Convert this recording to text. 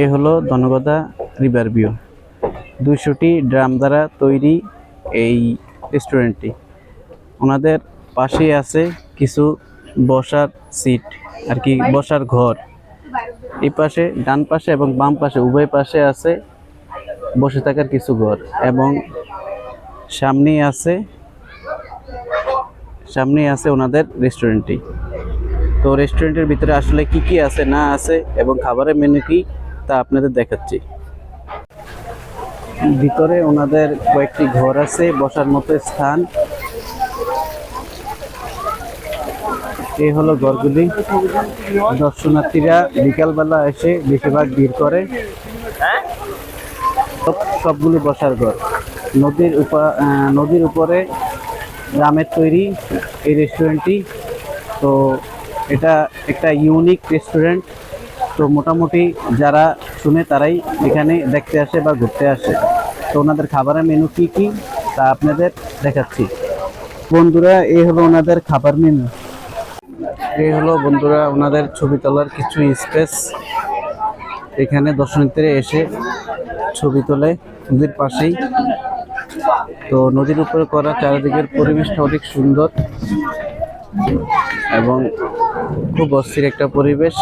এ হলো ধনগদা river view. দুইশোটি drum দ্বারা তৈরি এই রেস্টুরেন্টটি। ওনাদের পাশেই আছে কিছু বসার সিট আর কি বসার ঘর। এই পাশে, ডান পাশে এবং বাম পাশে, উভয় পাশে আছে বসে থাকার কিছু ঘর এবং সামনেই আছে সামনেই আছে ওনাদের রেস্টুরেন্টটি। তো রেস্টুরেন্টের ভিতরে আসলে কি কি আছে, না আছে এবং খাবারের মেনু কি, তা আপনাদের দেখাচ্ছি। ভিতরে ওনাদের কয়েকটি ঘর আছে, বসার মতো স্থান। এই হলো ঘরগুলি। দর্শনার্থীরা বিকালবেলা এসে বেশিরভাগ ভিড় করে। সব- সবগুলি বসার ঘর। নদীর উপা- নদীর উপরে গ্রামের তৈরি এই রেস্টুরেন্টটি তো এটা একটা ইউনিক রেস্টুরেন্ট তো মোটামুটি যারা শুনে তারাই এখানে দেখতে আসে বা ঘুরতে আসে। তো ওনাদের খাবারের মেনু কি কি, তা আপনাদের দেখাচ্ছি। বন্ধুরা এই হলো ওনাদের খাবার মেনু এই হলো বন্ধুরা ওনাদের ছবি তোলার কিছু স্পেস এখানে দর্শনার্থীরা এসে ছবি তোলে নদীর পাশেই। তো নদীর উপরে করা চারিদিকের পরিবেশটা অনেক সুন্দর। এবং খুব অস্থির একটা পরিবেশ।